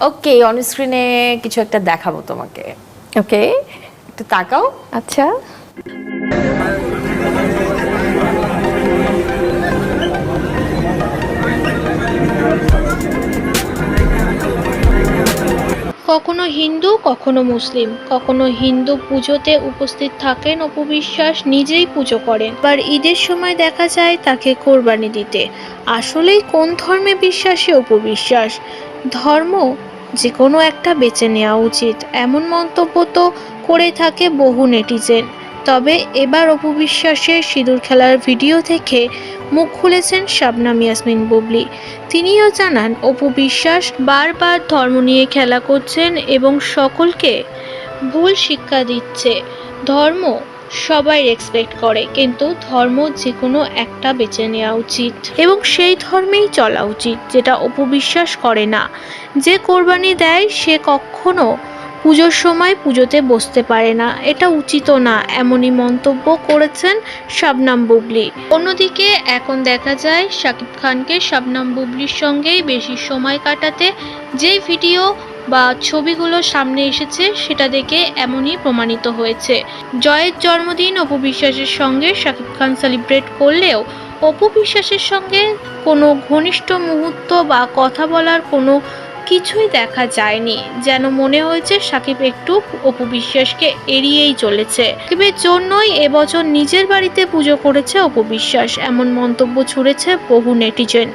Okay on স্ক্রিনে কিছু একটা দেখাবো তোমাকে। ওকে একটু তাকাও। আচ্ছা। কখনো হিন্দু, কখনো মুসলিম। কখনো হিন্দু পুজোতে উপস্থিত থাকেন, অপবিশ্বাস নিজেই পুজো করেন। আবার ঈদের সময় দেখা যায় তাকে কোরবানি দিতে। আসলেই কোন ধর্মে বিশ্বাসী অপবিশ্বাস? ধর্ম যে কোনো একটা বেছে নেওয়া উচিত। এমন মন্তব্য তো করে থাকে বহু নেটিজেন। তবে এবার অপবিশ্বাসের সিঁদুর খেলার ভিডিও থেকে মুখ খুলেছেন শাবনাম ইয়াসমিন বুবলি। তিনিও জানান, অপু বিশ্বাস বারবার ধর্ম নিয়ে খেলা করছেন এবং সকলকে ভুল শিক্ষা দিচ্ছে। ধর্ম সবাই রেসপেক্ট করে, কিন্তু ধর্ম যে কোনো একটা বেছে নেওয়া উচিত। এবং সেই ধর্মেই চলা উচিত, যেটা অপু বিশ্বাস করে না। যে কোরবানি দেয়, সে কখনো পুজোর সময় পুজোতে বসতে পারে না। এটা উচিতও না, এমনই মন্তব্য করেছেন শাবনাম বুবলি। অন্যদিকে এখন দেখা যায়, শাকিব খানকে শাবনাম বুবলির সঙ্গেই বেশি সময় কাটাতে যে ভিডিও বা ছবিগুলো সামনে এসেছে, সেটা দেখে এমনই প্রমাণিত হয়েছে। জয়ের জন্মদিন অপু বিশ্বাসের সঙ্গে শাকিব খান সেলিব্রেট করলেও অপু বিশ্বাসের সঙ্গে কোনো ঘনিষ্ঠ মুহূর্ত বা কথা বলার কোনো কিছুই দেখা যায়নি। যেন মনে হয়েছে সাকিব একটু অপু বিশ্বাসকে এড়িয়েই চলেছে। সাকিবের জন্যই এবছর নিজের বাড়িতে পুজো করেছে অপু বিশ্বাস। এমন মন্তব্য ছুড়েছে বহু নেটিজেন।